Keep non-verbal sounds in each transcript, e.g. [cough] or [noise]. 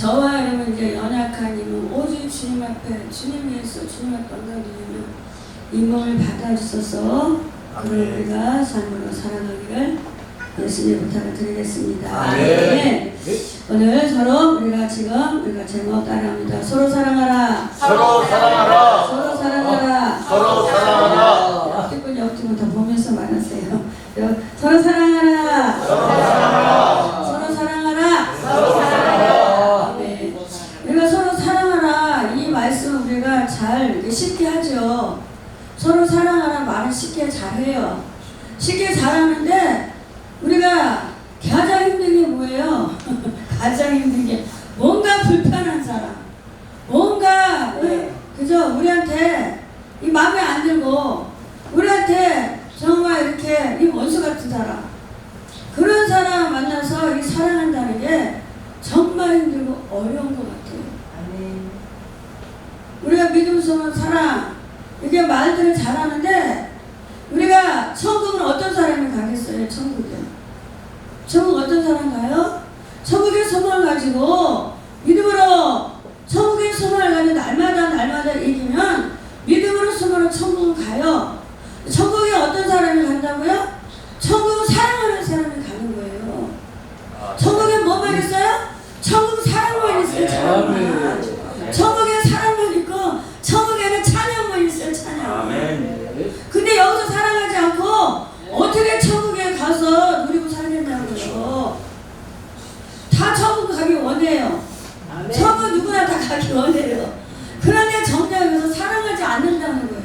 저와 여러분 이제 연약한 이몸 오직 주님 앞에 주님 위해서 주님 앞에 영광 드리며 이 몸을 받아주셔서 그를. 우리가 삶으로 살아가기를 예수님 부탁을 드리겠습니다. 아멘. 오늘 서로 우리가 지금 우리가 제목 따라합니다. 서로 사랑하라. 서로 사랑하라. 서로 사랑하라. 서로 사랑하라. 옆뒷분 옆뒷분 다 보면서 말하세요. 여- 서로 사랑하라. 서로 사랑하라. 해요. 쉽게 잘하는데 우리가 가장 힘든 게 뭐예요? [laughs] 가장 힘든 게 뭔가 불편한 사람, 뭔가 왜, 그죠? 우리한테 이 마음에 안 들고 우리한테 정말 이렇게 이 원수 같은 사람 그런 사람 만나서 이 사랑한다는 게 정말 힘들고 어려운 것 같아요. 우리가 믿음스러운 사랑 이게 말들을 잘하는데 우리가 천국은 어떤 사람이 가겠어요? 천국에 천국 어떤 사람 가요? 천국의 소망을 가지고 믿음으로 천국의 소망을 가지고 날마다 날마다 이기면 믿음으로 소망으로 천국은 가요. 천국에 어떤 사람이 간다고요? 천국은 사랑하는 사람이 가는 거예요. 천국에 뭐만 있어요? 천국 사랑만 있어요. 사랑만. 천국에 사랑만 있고 천국에는 찬양만 있어요. 찬양. 아멘. 근데 여기서 사랑하지 않고 어떻게 천국에 가서 누리고 살겠냐고요. 다 천국 가기 원해요. 천국 누구나 다 가기 원해요. 그런데 정작 여기서 사랑하지 않는다는 거예요.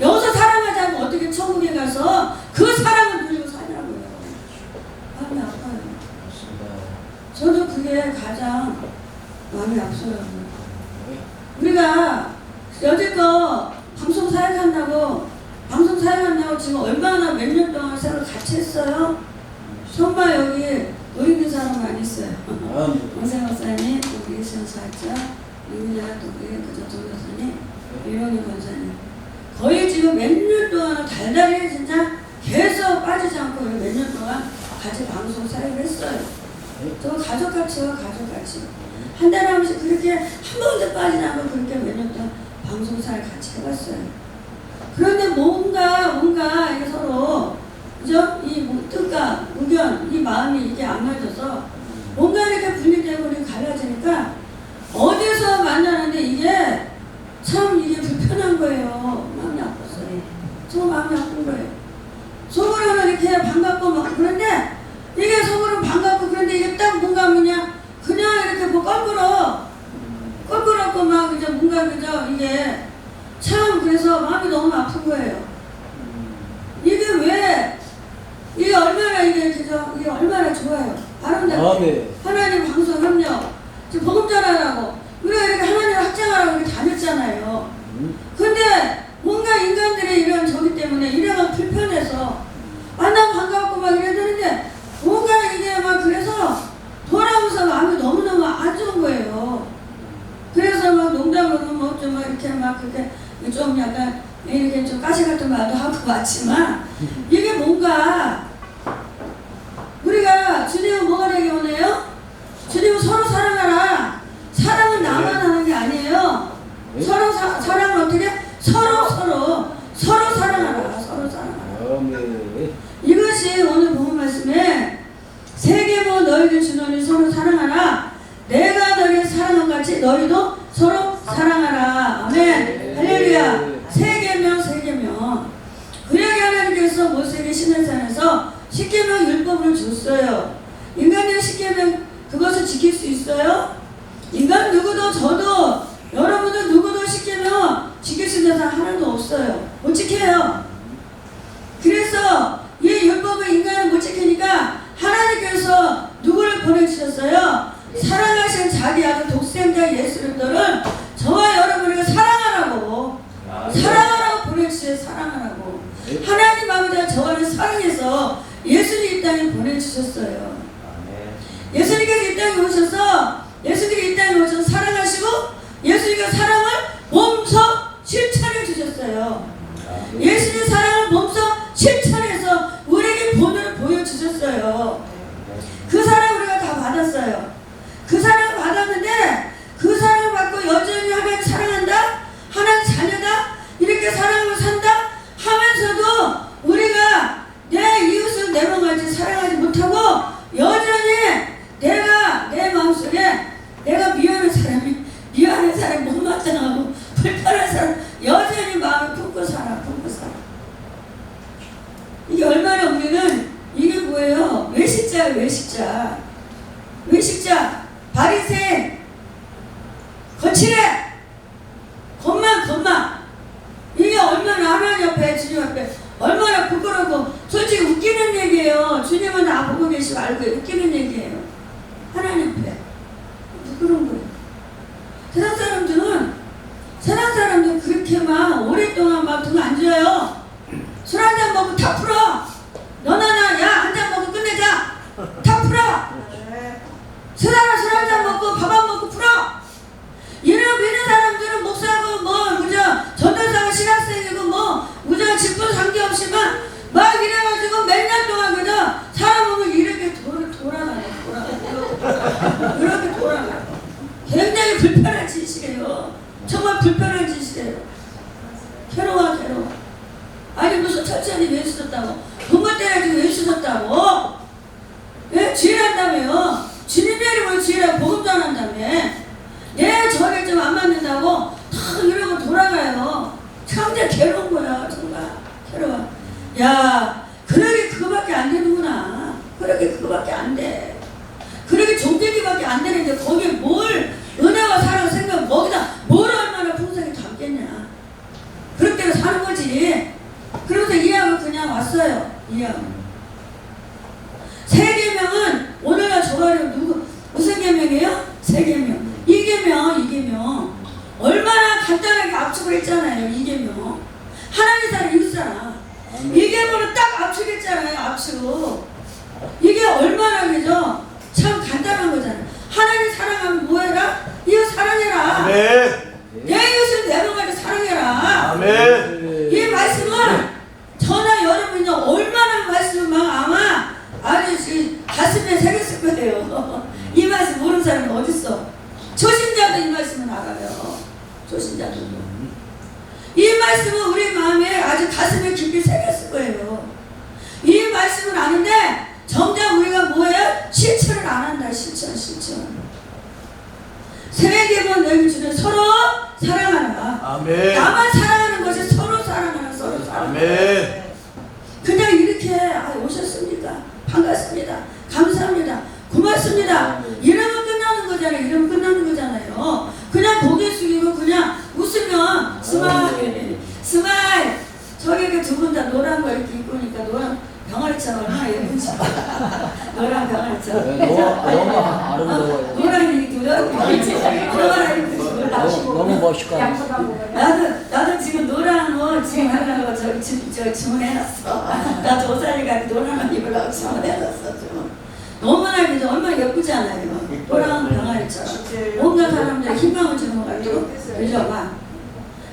여기서 사랑하지 않고 어떻게 천국에 가서 그 사랑을 누리고 사냐고요. 마음이 아파요. 저도 그게 가장 마음이 아파요. 우리가 여태껏 방송 사역한다고 방송 사역한다고 지금 얼마나 몇 년 동안 새로 같이 했어요? 정말 여기 노인들 사람 많이 있어요. 원세 목사님, 또 우리 신 사자, 이민아, 또 우리 그저 정교사님, 유영희 권사님. 거의 지금 몇 년 동안 달달이 진짜 계속 빠지지 않고 몇 년 동안 같이 방송 사역을 했어요. 저 가족같이요, 가족같이. 한 달에 한 번씩 그렇게 한 않고 그렇게 몇 년 동안 방송사를 같이 해봤어요. 그런데 뭔가, 뭔가 이게 서로, 그죠? 이 뭐, 뜻과 의견, 이 마음이 이게 안 맞아서 뭔가 이렇게 분리되고 이렇게 갈라지니까 어디서 만나는데 이게 참 이게 불편한 거예요. 마음이 아팠어요. 저 마음이 아픈 거예요. 속으로는 이렇게 반갑고 막 그런데 이게 속으로는 반갑고 그런데 이게 딱 뭔가 그냥 그냥 이렇게 뭐 껄끄러 껄끄럽고 막 이제 뭔가 그죠 이게 참 그래서 마음이 너무 아픈 거예요. 이게 왜 이게 얼마나 이게 그죠 이게 얼마나 좋아요. 아름답고 아멘. 하나님 방송 협력 지금 복음 전하라고 우리가 이렇게 하나님 확장하라고 이렇게 다녔잖아요. 근데 뭔가 인간들의 이런 저기 때문에 이래가 불편해서 만나면 반갑고 막 이래야 되는데 뭔가 이게 막 그래서 돌아오면서 마음이 너무너무 안 좋은 거예요. 그래서 막 농담으로 뭐좀 이렇게 막 그렇게 좀 약간 이렇게 좀 가시 같은 말도 하고 왔지만 이게 뭔가 우리가 주님은 뭐가 되기 원해요? 주님은 서로 사랑하라. 사랑은 나만 하는 게 아니에요. 서로 사, 사랑은 어떻게? 서로 서로 서로 사랑하라. 서로 사랑하라. 이것이 오늘 본 말씀에 세계모 너희들 주노니 서로 사랑하라. 내가 너희를 사랑한 같이 너희도 서로 사랑하라. 아멘. 할렐루야. 세계명 세계명. 그러게 하나님께서 모세에게 시내산에서 십계명 율법을 줬어요. 인간의 십계명 그것을 지킬 수 있어요? 인간 누구도 저도 여러분들 누구도 십계명 지킬 수 있는 사람 하나도 없어요. 못 지켜요. 그래서 이 율법을 인간은 못 지키니까 하나님께서 누구를 보내주셨어요? 사랑하신 자기 아들 독생자 예수 그리스도를 저와 여러분에게 사랑하라고. 사랑하라고 보내주세요 사랑하라고. 하나님 아버지가 저를 사랑해서 예수님 이 땅에 보내주셨어요. 예수님께서 이 땅에 오셔서 예수님이 이 땅에 오셔서 사랑하시고 예수님께서 사랑을 몸소 실천해 주셨어요. 예수님 사랑을 몸소 실천해서 우리에게 본을 보여주셨어요. 그 사랑 우리가 다 받았어요. 그 사랑을 받았는데 이렇게 사랑을 산다? 하면서도 우리가 내 이웃을 내방하지 사랑하지 못하고 여전히 내가 내 마음속에 내가 미워하는 사람이 미워하는 사람 못마땅하고 불편한 사람 여전히 마음을 품고 살아 품고 살아. 이게 얼마나 우리는 이게 뭐예요? 외식자야 외식자. 외식자 바리새 거칠해. 주님은 나 보고 계시고 알고 웃기는 얘기예요. 하나님 앞에. 부끄러운 거예요. 세상 사람들은 세상 사람들 그렇게 막 오랫동안 막등안 줘요. 술 한 잔 먹고 다 풀어. 너나 나 야 한 잔 먹고 끝내자. 다 풀어. 세상에 술한 잔 먹고 밥 안 먹고 풀어. 이런 믿는 사람들은 목사고 뭐 그저 전도사고 신학생이고 뭐 그저 직분 상관없이만 막 이래가지고 몇 년 동안 그저 사람 보면 이렇게 돌, 돌아가요 돌아가요 이렇게 돌아가요 굉장히 불편한 짓이래요 정말 불편한 짓이래요 괴로워 괴로워 아니 무슨 천천히 왜 쓰셨다고 돈만 때려가지고 왜 쓰셨다고 예? 지혜한다며요 주님 내리면 지혜라고 복음 전한다며 내 저게 좀 안 맞는다고 다 이러고 돌아가요 참자 괴로운 거야 정말 괴로워 야 그러게 그거밖에 안 되는구나 그러게 그거밖에 안돼 그러게 종대기밖에 안 되는데 거기에 뭘 은혜와 사랑 생각 거기다 뭘 얼마나 풍성히 담겠냐 그렇게 사는 거지 그러면서 이해하고 그냥 왔어요 이해하고 세 계명은 오늘날 조가려 누구 무슨 계명이에요? 세 계명. 이 계명, 이 계명. 얼마나 간단하게 압축을 했잖아요. 이 계명. 하나님 사람 이웃사람. 이 계명은 딱 압축했잖아요. 압축. 이게 얼마나 그죠? 참 간단한 거잖아요. 하나님 사랑하면 뭐해라? 이웃 사랑해라. 아멘. 내 이웃을 내 몸까지 사랑해라. 아멘. 이 말씀은 저나 여러분이 얼마나 말씀을 막 아마 아주 이 가슴에 새겼을 거예요. 이 말씀 모르는 사람이 어딨어? 초신자도 이 말씀을 알아요. 초신자도. 이 말씀은 우리 마음에 아주 가슴에 깊이 새겼을 거예요. 이 말씀을 아는데 점점 우리가 뭐예요? 실천을 안 한다. 실천, 실천. 세계만 너희 주는 서로 사랑하라. 아멘. 나만 사랑하는 것이 서로 사랑하는 서로 사랑. 아멘. 그냥 이렇게 아, 오셨습니다. 반갑습니다. 감사합니다. 고맙습니다. 이러면 저기 그두분 다 노란 거 이렇게 입고 오니까 노란 병아리처럼 얼마나 예쁜지. 노란 병아리처럼. 너무 너무 아름다워요. 노란 이 노란 병아리처럼 몰라. 너무, 너무 멋있고 나도 나도 지금 노란 옷 지금 하려고 저, 주, 저 주문해놨어. 나도 옷살이 가지고 노란 옷 입으려고 주문해놨어 지금. 너무나 그죠 얼마나 예쁘잖아요. 노란 병아리처럼 온갖 사람들 희망을 주는 거 가지고 그죠 막.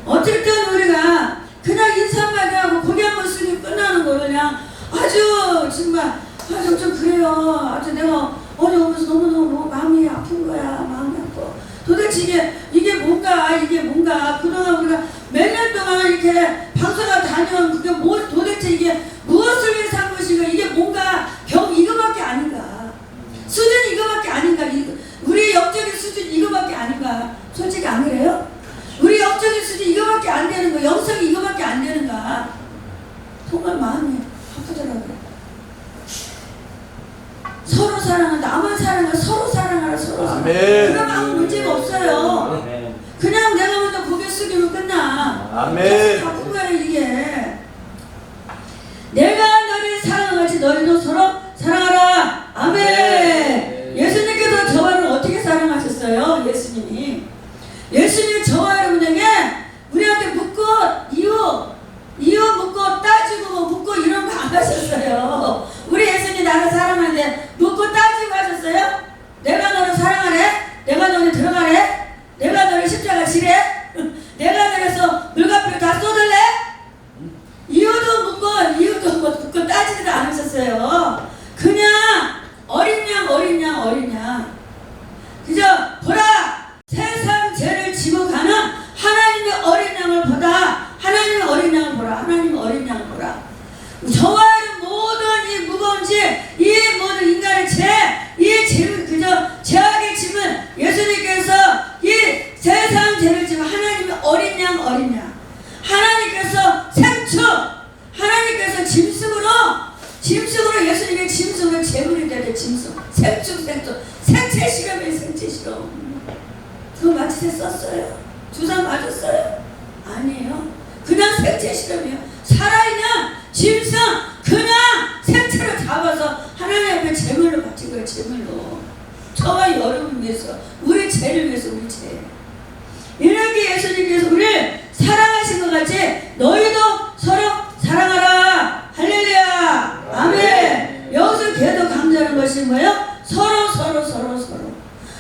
어쨌든 우리가 그냥 인사 한마디 하고 고개 한번 숙이고 끝나는 거 그냥 아주 정말 아주 좀 그래요. 아주 내가 어려우면서 너무너무 너무 마음이 아픈 거야. 마음이 아파. 도대체 이게 이게 뭔가 이게 뭔가 그동안 우리가 몇 년 동안 이렇게 방송을 다녀온 그게 뭐 도대체 이게 무엇을 위해서 한 것인가 이게 뭔가 병 이거밖에 아닌가 수준이 이거밖에 아닌가 이- 우리 영적인 수준 이거밖에 아닌가 솔직히 안 그래요? 우리 영적인 수준 이거밖에 안 되는 거 영성이 안 되는가 정말 마음이 아프더라고요 서로 사랑하 나만 사랑하 서로 사랑하라 서로 사랑 아멘. 그럼 아무 문제가 없어요 아멘. 그냥 내가 먼저 고개 숙이면 끝나. 아멘. 바쁜 거야 이게. 내가 너를 사랑하지 너희도 서로 사랑하라. 아멘. 예수님께서 저와를 어떻게 사랑하셨어요? 예수님이. 예수님이 저와 여러분에게 우리한테 묻고 이유 이유 묻고 따지고 뭐 묻고 이런 거 안 하셨어요. 우리 예수님 나를 사랑하는데 묻고 따지고 하셨어요? 내가 너를 사랑하래? 내가 너를 들어가래? 내가 너를 십자가 지래? 내가 너에서 물가피를 다 쏟을래? 이유도 묻고 이유도 뭐 묻고 따지지도 않으셨어요. 그냥 어린 양 어린 양 어린 양 그저 보라 세상 죄를 지고 가는 하나님의 어린 양을 보다 하나님의 어린 양을 보라 하나님의 어린 양을 보라 저와 의 모든 이 무거운 죄이 모든 인간의 죄이 죄를 그저 죄악의 짐은 예수님께서 이 세상 죄를 지고 하나님의 어린 양 어린 양 하나님께서 생축 하나님께서 짐승으로 짐승으로 예수님의 짐승은 재물이 되되 짐승 생축 생축 생체 실험이에요 생체 실험 그거 마취제 썼어요? 주사 맞았어요? 아니에요 그냥 생체 실험이에요 살아있는 짐승 그냥 생체로 잡아서 하나님 앞에 제물로 제물로 저와 여러분 위해서 우리 죄를 위해서 우리 죄. 이렇게 예수님께서 우리를 사랑하신 것 같이 너희도 서로 사랑하라. 할렐루야. 아멘. 여기서 걔도 강조하는 것이 뭐예요? 서로 서로 서로 서로.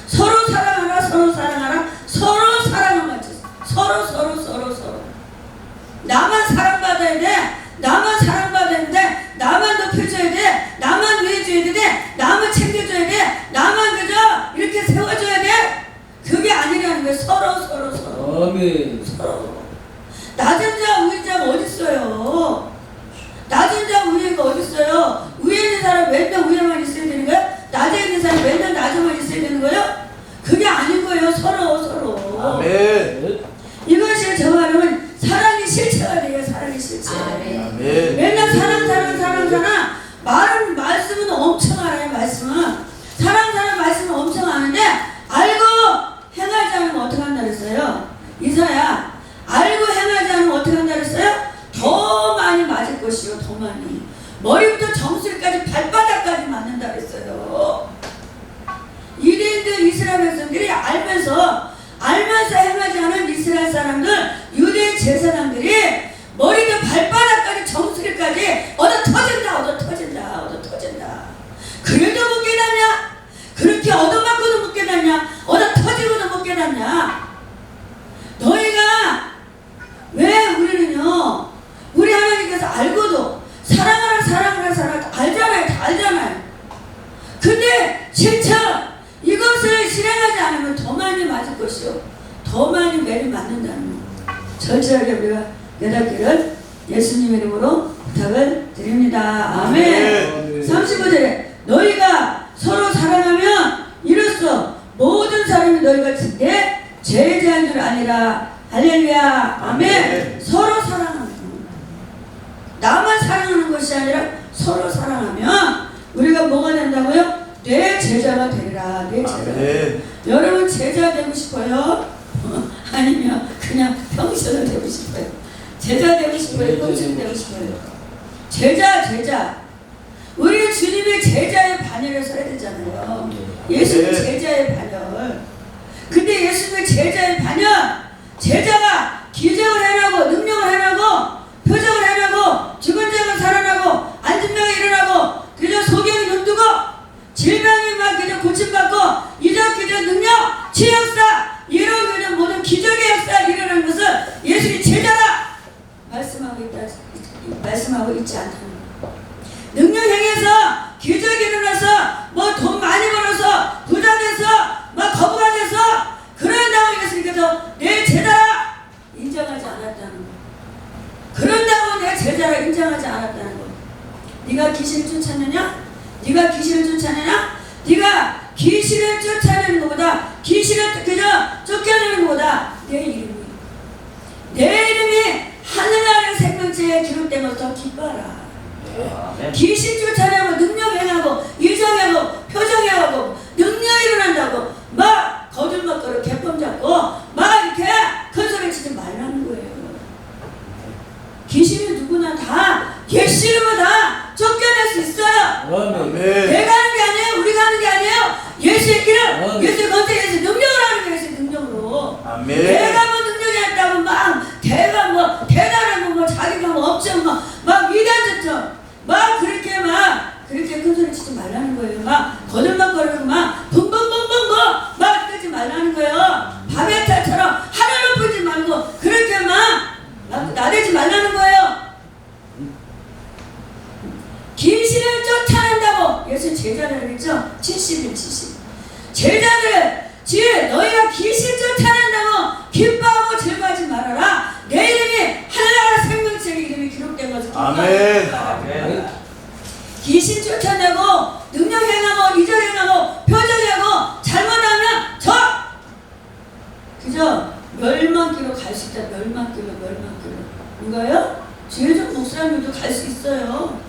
서로 사랑하라 서로 사랑하라. 서로 사랑하는 거지 서로 서로 서로 서로. 나만 사랑받아야 돼. 나만 사랑받아야 돼 나만 높여줘야 돼. 나만 위해줘야 돼. 나만 챙겨줘야 돼. 나만 그저 이렇게 세워줘야 돼. 그게 아니라는 거예요. 서로 서로 서로. 아멘. 서로. 낮은 자 위인 자가 어딨어요? 낮은 자 위에가 어딨어요? 위에 있는 사람 맨날 위에만 있어야 되는 거예요? 낮에 있는 사람 맨날 낮에만 있어야 되는 거예요? 그게 아닌 거예요. 서로 서로. 아멘. 이것이 저 말하면 사랑이 실체가 돼요. 사랑이 실체. 아멘. 사랑 사랑 사랑 사랑 말은 말씀은 엄청 알아요 말씀은 사랑 사랑 말씀은 엄청 아는데 알고 행하지 않으면 어떻게 한다 그랬어요 이사야 알고 행하지 않으면 어떻게 한다 그랬어요 더 많이 맞을 것이요 더 많이 머리부터 정수리까지 발바닥까지 맞는다 그랬어요 유대인들 이스라엘 백성들이 알면서 알면서 행하지 않은 이스라엘 사람들 유대 제사장들이 머리도 발바닥까지 정수리까지 얻어 터진다 얻어 터진다 얻어 터진다 그래도 못 깨닫냐 그렇게 얻어맞고도 못 깨닫냐 얻어 터지고도 못 깨닫냐 너희가 왜 우리는요 우리 하나님께서 알고도 사랑하라 사랑하라 사랑하라 알잖아요 다 알잖아요 근데 실천 이것을 실행하지 않으면 더 많이 맞을 것이요. 더 많이 매를 맞는다는 거 절실하게 우리가 깨닫기를 예수님 이름으로 부탁을 드립니다. 아멘. 아멘. 35절에 너희가 서로 사랑하면 이로써 모든 사람이 너희가 내 제자인 줄 아니라. 할렐루야. 아멘. 아멘. 서로 사랑하는 거 나만 사랑하는 것이 아니라 서로 사랑하면 우리가 뭐가 된다고요? 내 제자가 되리라. 내 제자 아멘. 여러분 제자 되고 싶어요? [laughs] 아니면 그냥 평신을 되고 싶어요? 제자 되고 싶어요? 평신 되고 싶어요? 제자 제자 우리 주님의 제자의 반열에 서야 되잖아요 예수님 네. 제자의 반열 근데 예수님의 제자의 반열 제자가 기적을 해나고 능력을 해나고 표적을 해나고 죽은 자가 살아나고 앉은 명이 일어나고 그저 소경이 눈 뜨고 질병이 막 그저 고침받고 이적 기적 능력 치역사 그저 모든 기적의 역사 일어나는 것은 예수님 제자다 말씀하고 있다 말씀하고 있지 않다는 거 능력 행해서 기적이 일어나서 뭐 돈 많이 벌어서 부자 돼서 막 거부가 돼서 그런다고 예수님께서 내 제자라 인정하지 않았다는 거 그런다고 내 제자라 인정하지 않았다는 거 네가 귀신을 쫓았느냐? 네가 귀신을 쫓았느냐? 네가 귀신을 쫓아내는 것보다 귀신을 그저 쫓겨내는 것보다 내 이름이 내 이름이 하늘나라 생명체에 기록된 것을 더 기뻐하라 아멘. 귀신 쫓아내고 능력 행하고 이정하고 표정하고 능력 일어난다고 막 거들먹거려 개껌 잡고 막 이렇게 큰 소리 치지 말라는 거예요. 귀신은 누구나 다 예수님을 다 쫓겨낼 수 있어요. 아멘. 내가 하는 게 아니에요. 우리가 하는 게 아니에요. 예수의 길을. 예수의 건설에서 능력을 하는 거예요. 예수의 능력으로. 아멘. 내가 뭐 능력이 있다고 막 대가 뭐 대단하고 뭐 자기가 뭐 엄청 막막 위대한 것처럼 막 그렇게 막 그렇게 큰 소리 치지 말라는 거예요. 막 거들먹거리고 막 붕붕붕붕붕 막 뜨지 말라는 거예요. 밤의 탈처럼 하늘을 보지 말고 그렇게 막 나- 나대지 말라는 거예요. 귀신을 쫓아낸다고 예수 제자를 그랬죠? 70일 70 제자들 지혜 너희가 귀신 쫓아낸다고 기뻐하고 즐거워하지 말아라 내 이름이 하늘나라 생명책의 이름이 기록된 것을 아멘. 아멘. 귀신 쫓아내고 능력 행하고 이적 행하고 표정하고 잘못하면 저 그죠 멸망기로 갈 수 있다 멸망기로 멸망기로 누가요? 죄적 목사님도 갈 수 있어요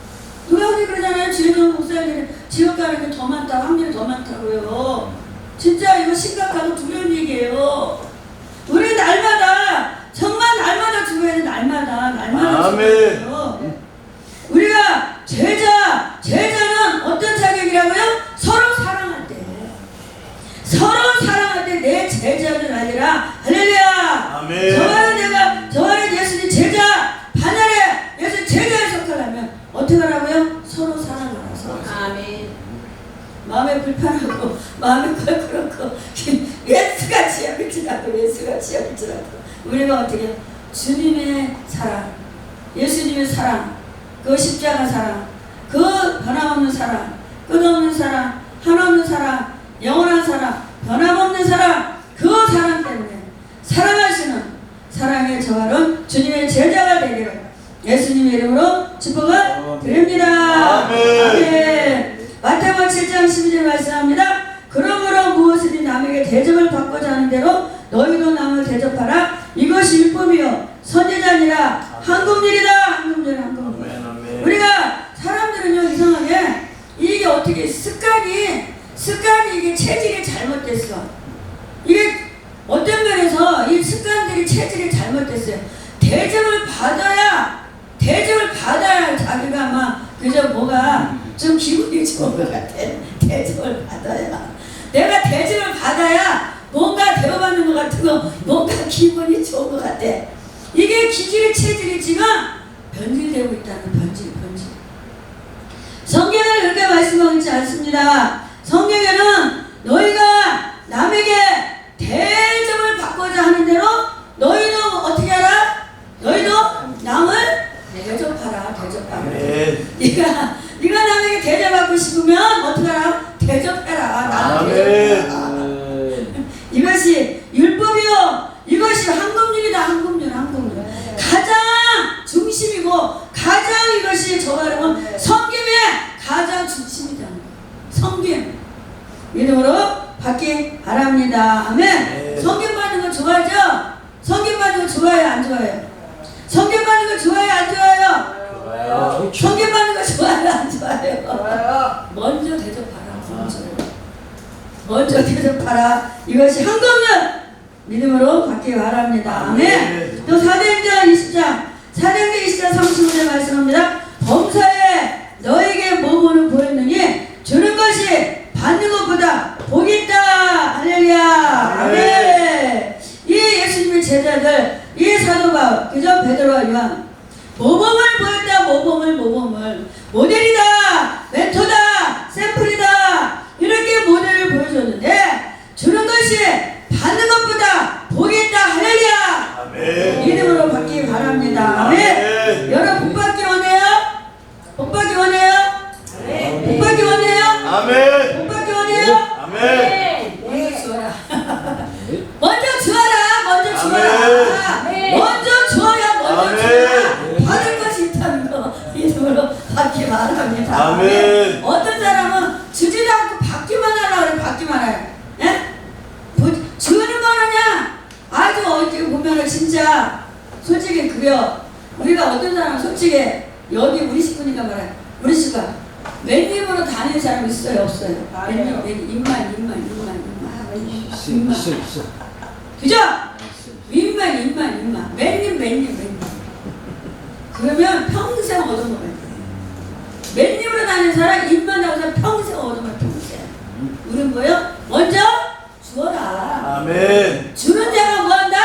누가 그러잖아요. 지금 목사님이 지옥 가는 게 더 많다, 확률이 더 많다고요. 진짜 이거 심각하고 두려운 얘기예요. 우리 날마다 정말 날마다 죽어야 돼 날마다 날마다 아멘. 죽어야 돼요. 우리가 제자 제자는 어떤 자격이라고요? 서로 사랑할 때 서로 사랑할 때 내 제자는 아니라 할렐루야 아멘. 저 안에 내가 저 안에 예수님 제자 반열에 예수 제자에 속하려면 어떻게 하라고요? 서로 사랑하라서 아멘. 마음에 불편하고 마음에 컬컬하고 예수가 지어질지라도 예수가 지어질지라도 우리가 어떻게 주님의 사랑 예수님의 사랑 그 십자가 사랑 그 변함없는 사랑 끝없는 사랑 한없는 사랑 영원한 사랑 변함없는 사랑 그 사랑 때문에 사랑하시는 사랑의 저하는 주님의 제자가 되기를 예수님의 이름으로 축복을 드립니다. 아멘. 아멘. 마태복음 7장 12절 말씀합니다. 그러므로 무엇이든 남에게 대접을 받고자 하는 대로 너희도 남을 대접하라. 이것이 율법이요 선지자니라 한국일이다. 한국일 아멘. 우리가 사람들은요 이상하게 이게 어떻게 습관이 습관이 이게 체질이 잘못됐어. 이게 어떤 면에서 이 습관들이 체질이 잘못됐어요. 대접을 받아야 대접을 받아야 자기가 막 그저 뭐가 좀 기분이 좋은 것 같아. 대접을 받아야 내가 대접을 받아야 뭔가 대접받는 것 같고 뭔가 기분이 좋은 것 같아. 이게 기질의 체질이 지금 변질되고 있다는 변질 변질. 성경은 그렇게 말씀하고 있지 않습니다. 성경에는 너희가 남에게 대접을 받고자 하는 대로 너희도 어떻게 하라? 너희도 남을 대접하라. 대접하라. [laughs] 아멘. 네가 네가 남에게 대접받고 싶으면 어떻게 하라? 대접해라. 아멘. 대접해라. 아멘. 이것이 율법이요. 이것이 한금률이다. 한금률, 한금률. 가장 중심이고 가장 이것이 저 말하면 성김의 가장 중심이다. 성김. 믿음으로 받기 바랍니다. 아멘. 네. 성김 받는 거 좋아하죠? 성김 받는 거 좋아해요? 안 좋아해요? 성김 받는 거 좋아해요? 안 좋아해요? 좋아요. 성김 받는 거 좋아해요? 안 좋아해요? 좋아요. 먼저 대접하라. 먼저. 먼저 대접하라. 이것이 한국은 믿음으로 받기 바랍니다. 아멘. 아멘. 또 사도행전 20장, 사도행전 20장 35절 말씀합니다. 범사에 너에게 뭐뭐는 보였느니 주는 것이 받는 것보다 복이 있다. 할렐루야. 아멘. 이 예수님의 제자들, 이 사도 바울, 그저 베드로와 요한 모범을 보였다 모범을 모범을 모델이다 멘토다 샘플이다 이렇게 모델을 보여줬는데 주는 것이 받는 것보다 있다 할렐루야 아멘. 믿음으로 받기 바랍니다 아멘 아멘. 여러분 복 받기 원해요? 복 받기 원해요? 복 받기 원해요? 아멘. 복 받기 원해요? 아멘. 아멘. 어떤 사람은 주지도 않고 받기만 하라 그래 받기만 해 예? 부- 주는 거느냐 아주 어디 보면은 진짜 솔직히 그래요 우리가 어떤 사람은 솔직히 여기 우리 식구니까 말해 우리 식구가 맨입으로 다니는 사람 있어요 없어요 맨입 맨입 입만 입만 입만 입만 있어. 그죠? 있어. 입만 입만 입만 맨입 맨입 맨입 그러면 평생 얻어먹어야 돼 맨입으로 다니는 사람 입만 나오서 평생 얻어먹어 평생 우린 뭐요? 먼저 주어라 아멘. 주는 자가 뭐한다?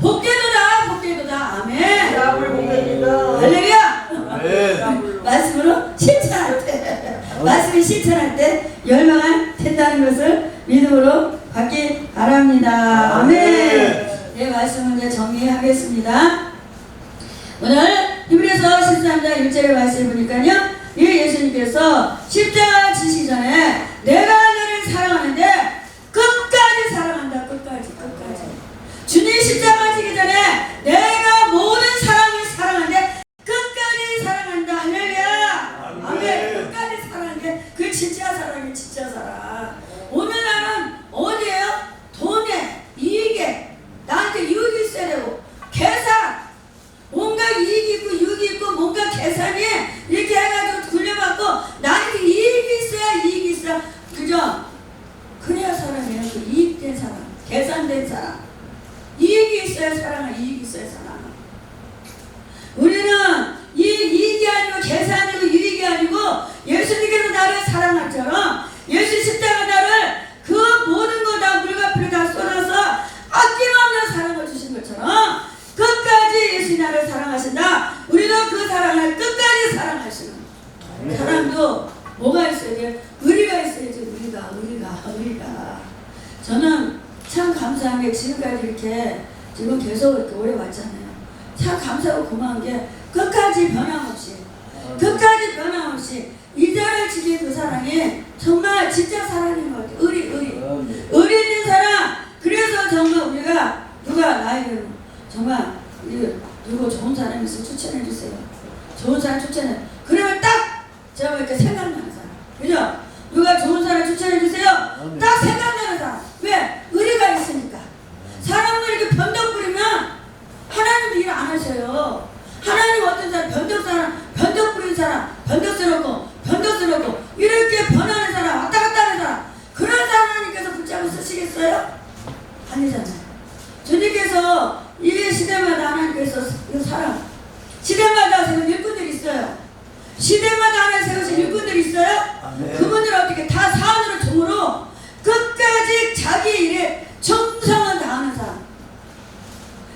복되도다 복되도다 아멘 야물 복됩니다. 할렐루야 아멘. 말씀으로 실천할 때 말씀을 실천할 때 열망을 된다는 것을 믿음으로 받기 바랍니다 아멘 네 말씀을 이제 정리 하겠습니다. 오늘 히브리서 13장 1절의 말씀 보니까요. 이 예수님께서 십자가 지시 전에 내가 너를 사랑하는데 끝까지 사랑한다 끝까지 끝까지 주님 십자가 지기 전에 내가 모든 사람을 사랑하는데 끝까지 사랑한다 할렐루야 아멘 아멘. 끝까지 사랑하는 게 그 진짜 사랑이 진짜 사랑 오늘 나는 어디에요? 돈에 이익에 나한테 이익이 있어야 되고 계산 뭔가 이익이 있고 유익이 있고 뭔가 계산이 이렇게 해가지고 굴려받고 사랑하신다. 우리도 그 사랑을 끝까지 사랑하시는 사랑도 뭐가 있어야 돼? 의리가 있어야지 우리가 우리가 우리가 저는 참 감사한 게 지금까지 이렇게 지금 계속 이렇게 오래 왔잖아요. 참 감사하고 고마운 게 끝까지 변함없이 끝까지 변함없이 이자를 지킨 그 사랑이 정말 진짜 사랑인 것 같아요. 의리 의리 의리 있는 사람 그래서 정말 우리가 누가 나에게 정말 이 누구 좋은 사람 있으면 추천해 주세요. 좋은 사람 추천해. 그러면 딱 제가 이렇게 생각나는 사람. 그죠? 누가 좋은 사람 추천해 주세요. 딱 생각나는 사람. 왜? 의리가 있으니까. 사람들 이렇게 변덕 부리면 하나님도 일 안 하나님 어떤 사람 변덕 사람 변덕 부리는 사람 변덕스럽고 변덕스럽고 이렇게 변하는 사람 왔다 갔다 하는 사람 그런 사람 하나님께서 붙잡고 쓰시겠어요? 아니잖아요. 주님께서 이 시대마다 하나님께서 이 사람 시대마다 세운 일꾼들이 있어요. 시대마다 하나 세우신 일꾼들이 있어요. 그분들 어떻게 다 사안으로 종으로 끝까지 자기 일에 정성을 다하는 사람.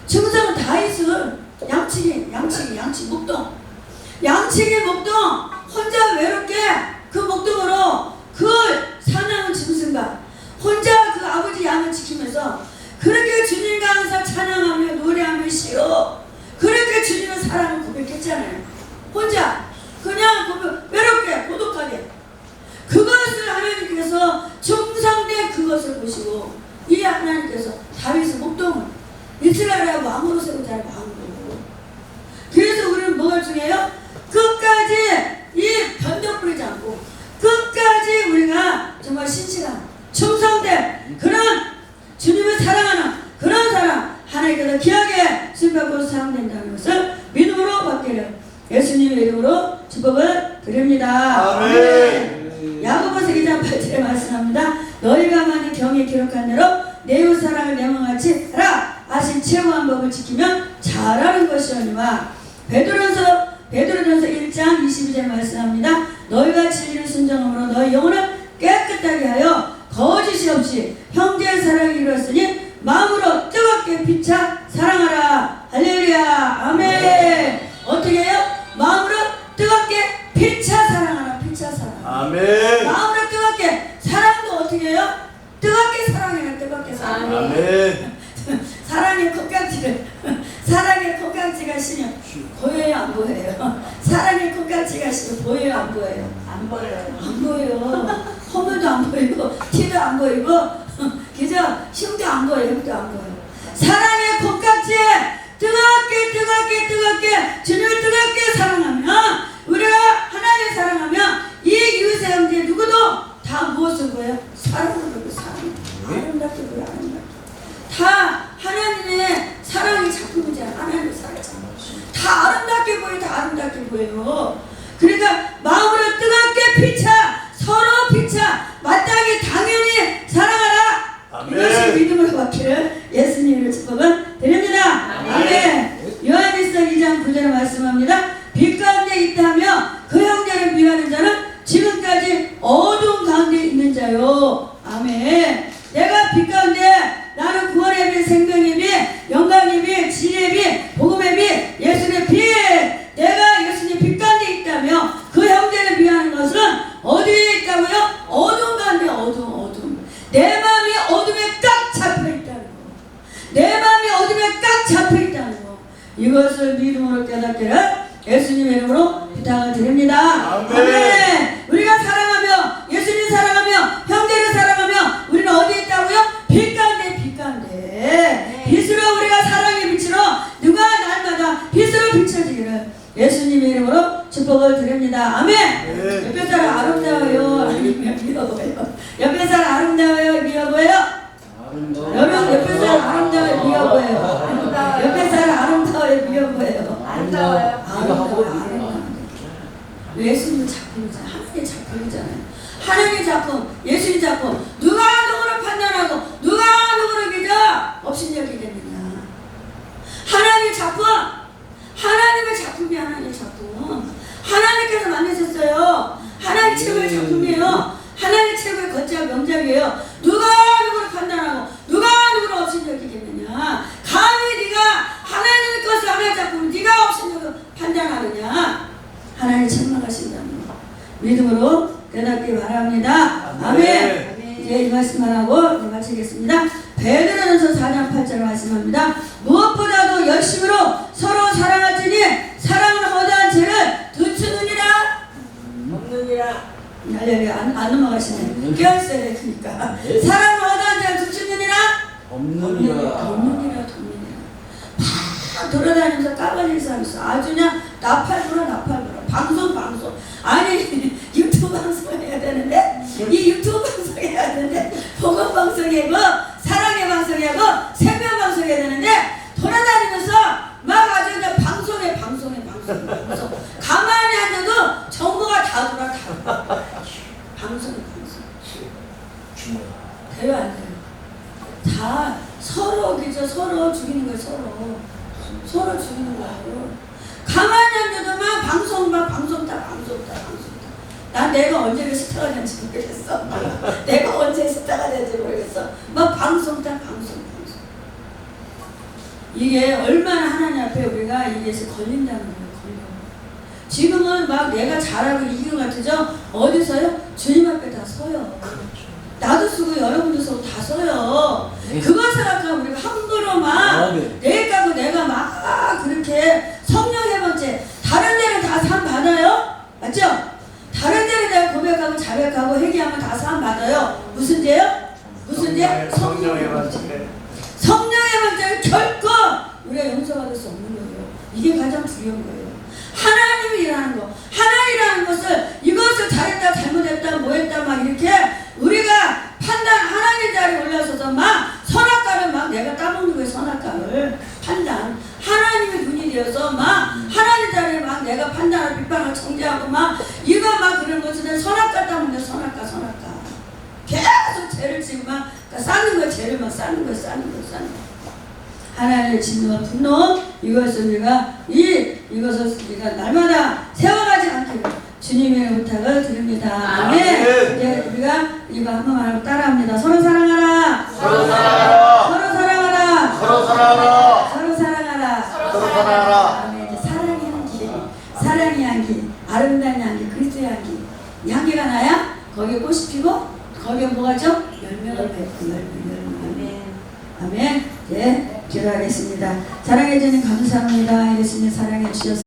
정성을 다했을 양치기, 양치 목동. 양치기 목동 혼자 외롭게 그 목동으로 그 사나운 짐승과 혼자 그 아버지 양을 지키면서 그렇게 주님과 항상 찬양하며 노래하며 쉬어 그렇게 주님의 사랑을 고백했잖아요. 혼자 그냥 고백, 외롭게 고독하게 그것을 하나님께서 정상된 그것을 보시고 이 하나님께서 다윗의 목동을 이스라엘의 왕으로 세우자는 뭐가 중요해요? 끝까지 이 변덕 부리지 않고 끝까지 우리가 정말 신실한 정상된 그런 주님을 사랑하는 그런 사람 하나님께서 귀하게 수입하고 사랑된다는 것을 믿음으로 받기를 예수님의 이름으로 축복을 드립니다. 아멘. 야고보서 2장 8절에 말씀합니다. 너희가 많이 경에 기록한 대로 내 사랑을 내 마음같이 하라 하신 최고한 법을 지키면 잘하는 것이오니와 베드로서 베드로전서 1장 22절 말씀합니다. 너희가 진리를 순종함으로 너희 영혼을 깨끗하게 하여 거짓이 없이 형제의 사랑을 이루었으니 마음으로 뜨겁게 피차 사랑하라 할렐루야 아멘 어떻게 해요? 마음으로 뜨겁게 피차 사랑하라 피차 사랑 아멘. 마음으로 뜨겁게 사랑도 어떻게 해요? 뜨겁게 사랑해요 뜨겁게 사랑 아멘. 사랑의 콩깍지를 사랑의 콩깍지가 시면 보여요 안 보여요? [laughs] 사랑의 콩깍지가 시면 보여요 안 보여요? 안 버려요. 안 보여. 허물도 안 보이고 티도 안 보이고 [laughs] 그죠? 힘도 안 보여 힘도 안 보여. 사랑의 콩깍지에 뜨겁게 뜨겁게 뜨겁게 주님을 뜨겁게 사랑하면 우리가 하나님을 사랑하면 이 이웃의 형제 누구도 다 무엇을 보여? 사랑을 보고 사랑. 아름답게 보여. 다 하나님의 사랑이 작품이잖아. 하나님의 사랑이 작품. 다 아름답게 보여, 다 아름답게 보여요. 그러니까 마음으로 뜨겁게 피차, 서로 피차, 마땅히 당연히 사랑하라. 아멘. 이것이 믿음으로 받기를 예수님의 축복을 드립니다. 아멘. 아멘. 요한일서 2장 9절에 말씀합니다. 빛 가운데 있다며 그 형제를 비하는 자는 지금까지 어두운 가운데 있는 자요. 아멘. 내가 빛 가운데 나는 구원의 빛, 생명의 빛, 영광의 빛, 진리의 빛, 복음의 빛, 예수의 빛. 내가 예수님 빛 가운데 있다며 그 형제를 비하는 것은 어디에 있다고요? 어두운 가운데 어두운 어두운. 내 마음이 어둠에 꽉 잡혀 있다는 거. 내 마음이 어둠에 꽉 잡혀 있다는 거. 이것을 믿음으로 깨닫기를 예수님의 이름으로 부탁을 드립니다. 아멘. 우리가 사랑하며 예수님 사랑하며 형제를 사랑하며 우리는 어디에 있다고요? 빛 가운데 빛 가운데 빛으로 우리가 사랑의 빛으로 누가 날마다 빛으로 비춰지기를 예수님의 이름으로 축복을 드립니다. 아멘. 네. 옆에 사람 아름다워요. 아니면 미워 보여요. 옆에 사람 아름다워요. 미워 보여요. 여러분 옆에 사람 아름다워요. 미워 보여요. 아름다워요. 옆에 사람 아름다워요. 미워 보여요. 아름다워요. 아름다워요. 예수님 작품이잖아요. 하나님의 작품이잖아요. 하나님의 작품. 누가 누구를 판단하고 누가 누구를 믿어 없인 여기겠느냐. 하나님의 작품, 하나님의 작품이 하나님의 작품. 하나님께서 만드셨어요. 하나님 최고의 작품이에요. 하나님 최고의 거룩한 명작이에요. 누가 누구를 판단하고 누가 누구를 없인 여기겠느냐. 감히 네가 하나님의 것을 하나님 작품 네가 없인 여기 믿음으로 깨닫기 바랍니다. 아멘. 이제 이 말씀만 하고 이제 마치겠습니다. 베드로전서 4장 8절 말씀합니다. 무엇보다도 열심으로 서로 사랑하지니 사랑은 허다한 죄를 들추느니라. 없느니라. 할렐루야 안, 안 넘어가시네. 깨어있어야 되니까. 사랑은 허다한 죄를 들추느니라. 없느니라. 돈문이라 돈문이라 막 돌아다니면서 까발릴 사람 있어 아주 그냥 나팔 불어 나팔 불어 방송 방송 아니 [laughs] 유튜브 방송 해야 되는데 이 유튜브 방송 해야 되는데 복음 방송이고 사랑의 방송이고 생명 방송 해야 되는데 돌아다니면서 막 아주 그냥 방송에 방송에 방송 방송 가만히 앉아도 정보가 다 돌아 다 돌아. 방송에 방송 돼요 안 돼요? 다 서로 그죠? 서로 죽이는 거예요 서로. 서로 죽이는 거예요 가만히 앉아도 막 방송 막 방송 다 방송 다 방송 다난 [laughs] 내가 언제 스타가 된지 모르겠어. 내가 언제 스타가 된지 모르겠어. 막 방송 다 방송 방송. 이게 얼마나 하나님 앞에 우리가 이게서 걸린다는 거예요 걸려 지금은 막 내가 잘하고 이기는 것 같으죠? 어디서요? 주님 앞에 다 서요 나도 쓰고 여러분도 쓰고 다 써요. 네. 그걸 생각하면 우리가 함부로 막 아, 네. 내가 고 내가 막 그렇게 성령의 번째 다른 데는 다상 받아요? 맞죠? 다른 데는 내가 고백하고 자백하고 회개하면 다상 받아요. 무슨 죄요? 무슨 죄? 성령의 번째. 성령의 번째는 결코 우리가 용서받을 수 없는 거예요. 이게 가장 중요한 거예요. 하나님이 일하는 거. 하나님이라는 것을 이것을 잘했다 잘못했다 뭐했다 막 이렇게 우리가 판단 하나님 자리에 올라서서 막 선악과를 막 내가 따먹는 거예요 선악과를 판단 하나님의 분이 되어서 막 하나님 자리에 막 내가 판단을 비판을 정죄하고 막 이거 막 그런 것은 선악과 따먹는 선악과 선악과 계속 죄를 지고 막 쌓는 거예요 죄를 막 쌓는 거예요 쌓는 거예요 쌓는 거예요 하나님의 진노와 분노 이것을 우리가 이 이것을 우리가 날마다 세워가지 않기를 주님의 부탁을 드립니다. 아멘. 아멘. 이제 우리가 이거 한 번만 하고 따라합니다. 서로 사랑하라. 서로 사랑하라. 서로 사랑하라. 서로 사랑하라. 서로 사랑하라. 서로 사랑하라. 이제 사랑의 향기, 사랑의 향기, 아름다운 향기, 그리스도의 향기. 이 향기가 나야 거기에 꽃이 피고 거기에 뭐가죠? 열매가 맺고 열매, 열매. 아멘. 예, 기도하겠습니다. 사랑해 주님 감사합니다. 예수님 사랑해 주셔서.